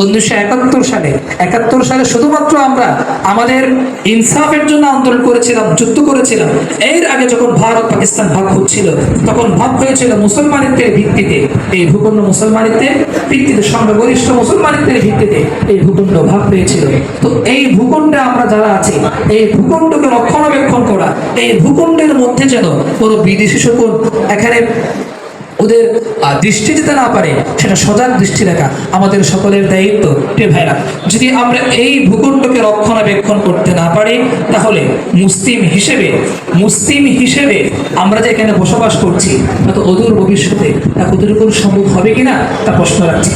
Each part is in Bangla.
উনিশশো একাত্তর সালে। একাত্তর সালে শুধুমাত্র আমরা আমাদের ইনসাফের জন্য আন্দোলন করেছিলাম, যুদ্ধ করেছিলাম। এর আগে যখন ভারত পাকিস্তান ভাগ হচ্ছিল, তখন ভাগ হয়েছিল মুসলমানিত্বের ভিত্তিতে। এই ভূখণ্ড মুসলমানিত্বের ভিত্তিতে মুসলমানিত্বের ভিত্তিতে এই ভূখণ্ড ভাগ পেয়েছিল তো এই ভূখণ্ডে আমরা যারা আছি, এই ভূখণ্ডকে রক্ষণাবেক্ষণ করা, এই ভূখণ্ডের মধ্যে যেন কোনো বিদেশি শকুন এখানে ওদের দৃষ্টি দিতে না পারে, সেটা সজাগ দৃষ্টি রাখা আমাদের সকলের দায়িত্ব। প্রিয় ভাইরা, যদি আমরা এই ভূখণ্ডকে রক্ষণাবেক্ষণ করতে না পারি, তাহলে মুসলিম হিসেবে মুসলিম হিসেবে আমরা যে এখানে বসবাস করছি, তা তো অদূর ভবিষ্যতে, তা কতটুকু সম্ভব হবে কিনা, তা প্রশ্ন রাখছি।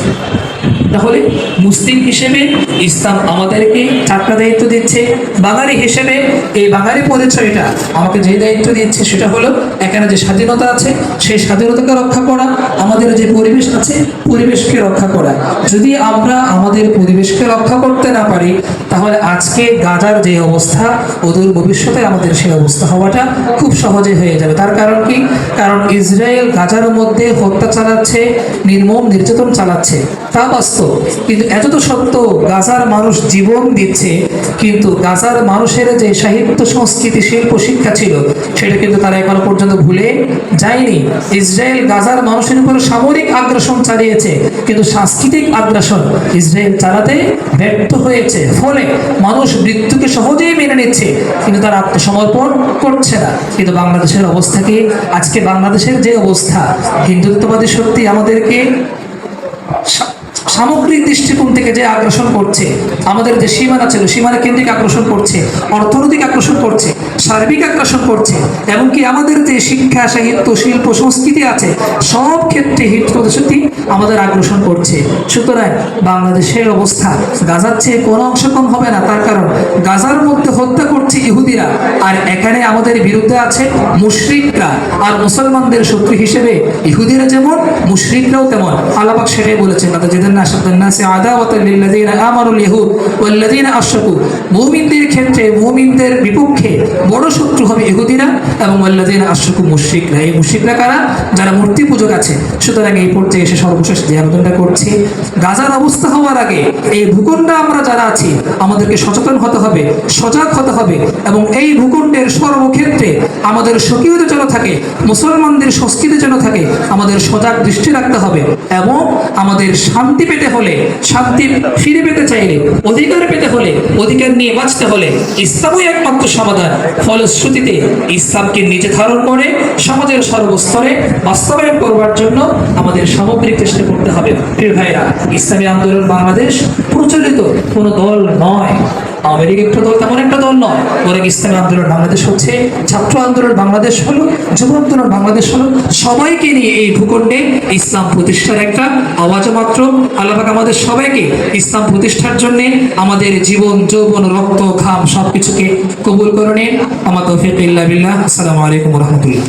তাহলে মুসলিম হিসেবে ইসলাম আমাদেরকে চারটা দায়িত্ব দিচ্ছে। বাঙালি হিসেবে এই বাঙালি পরিচয়টা আমাকে যে দায়িত্ব দিচ্ছে সেটা হলো, এখানে যে স্বাধীনতা আছে, সেই স্বাধীনতাকে রক্ষা করা, আমাদের যে পরিবেশ আছে, পরিবেশকে রক্ষা করা। যদি আমরা আমাদের পরিবেশকে রক্ষা করতে না পারি, তাহলে আজকে গাজার যে অবস্থা, অদূর ভবিষ্যতে আমাদের সেই অবস্থা হওয়াটা খুব সহজে হয়ে যাবে। তার কারণ কি? কারণ ইসরায়েল গাজার মধ্যে হত্যা চালাচ্ছে, নির্মম নির্যাতন চালাচ্ছে। তা বাস্তব। কিন্তু এত তো সত্য, গাজার মানুষ জীবন দিচ্ছে, কিন্তু গাজার মানুষের যে সাহিত্য সংস্কৃতি, শিল্প, শিক্ষা ছিল, সেটা কিন্তু তারা এখনও পর্যন্ত ভুলে যায়নি। ইসরায়েল গাজার মানুষের উপর সামরিক আগ্রাসন চালিয়েছে, কিন্তু সাংস্কৃতিক আগ্রাসন ইসরায়েল চালাতে ব্যর্থ হয়েছে। ফলে মানুষ মৃত্যুকে সহজেই মেনে নিচ্ছে, কিন্তু তারা আত্মসমর্পণ করছে না। কিন্তু বাংলাদেশের অবস্থা কি? আজকে বাংলাদেশের যে অবস্থা, হিন্দুত্ববাদী শক্তি আমাদেরকে সামগ্রিক দৃষ্টিকোণ থেকে যে আকর্ষণ করছে, আমাদের যে সীমানা ছিল, সীমানা কেন্দ্রিক আকর্ষণ করছে, অর্থনৈতিক আকর্ষণ করছে, সার্বিক আকর্ষণ করছে, এমনকি আমাদের যে শিক্ষা, সাহিত্য, শিল্প, সংস্কৃতি আছে, সব ক্ষেত্রে হিট প্রদর্শনী আমাদের আকর্ষণ করছে। সুতরাং বাংলাদেশের অবস্থা গাজার চেয়ে কোনো অংশ কম হবে না, তার কারণ গাজার মধ্যে হত্যা করছে ইহুদিরা, আর এখানে আমাদের বিরুদ্ধে আছে মুশরিকরা, আর মুসলমানদের শত্রু হিসেবে ইহুদিরা যেমন, মুশরিকরাও তেমন। আল্লাপাক সেটাই বলেছেন তাদের যেদিন না সাদ্দান্নাসে আদাওয়াতাল লিল্লাযিনা আমানুল ইহুদ ওয়াল্লাযিনা আশরাকু। মুমিনদের ক্ষেত্রে, মুমিনদের বিপক্ষে বড় শত্রু হবে ইহুদিরা এবং মুশরিকরা। এই মুশরিকরা কারা? যারা মূর্তি পূজক আছে। সুতরাং এই পর্যায়ে এসে সর্বশেষ করছি, গাজার অবস্থা হওয়ার আগে এই ভূখণ্ডে আমরা যারা আছি, আমাদেরকে সচেতন হতে হবে, সজাগ হতে হবে এবং এই ভূখণ্ডের সর্বক্ষেত্রে আমাদের স্বকীয়তা যেন থাকে, মুসলমানদের সংস্কৃতি যেন থাকে, আমাদের সজাগ দৃষ্টি রাখতে হবে এবং আমাদের শান্তি পেতে হলে, শান্তি ফিরে পেতে চাইলে, অধিকার পেতে হলে, অধিকার নিয়ে বাঁচতে হলে ইসলামই একমাত্র সমাধান। ফলশ্রুতিতে ইসলামকে নিজে ধারণ করে, সমাজের সর্বস্তরে বাস্তবায়ন করবার জন্য আমাদের সামগ্রিক চেষ্টা করতে হবে। প্রিয় ভাইরা ইসলামী আন্দোলন বাংলাদেশ প্রচলিত কোনো দল নয়। আমেরিকা একটা দল, তেমন একটা দল নয়। বরং ইসলামী আন্দোলন বাংলাদেশ হচ্ছে, ছাত্র আন্দোলন বাংলাদেশ হলো, যুব আন্দোলন বাংলাদেশ হলো, সবাইকে নিয়ে এই ভূখণ্ডে ইসলাম প্রতিষ্ঠার একটা আওয়াজ মাত্র। আল্লাহাক আমাদের সবাইকে ইসলাম প্রতিষ্ঠার জন্য আমাদের জীবন, যৌবন, রক্ত, ঘাম সবকিছুকে কবুল করে নিন আমার তৌফিক ইল্লা বিল্লাহ। আসসালামু আলাইকুম রহমতুল্লাহ।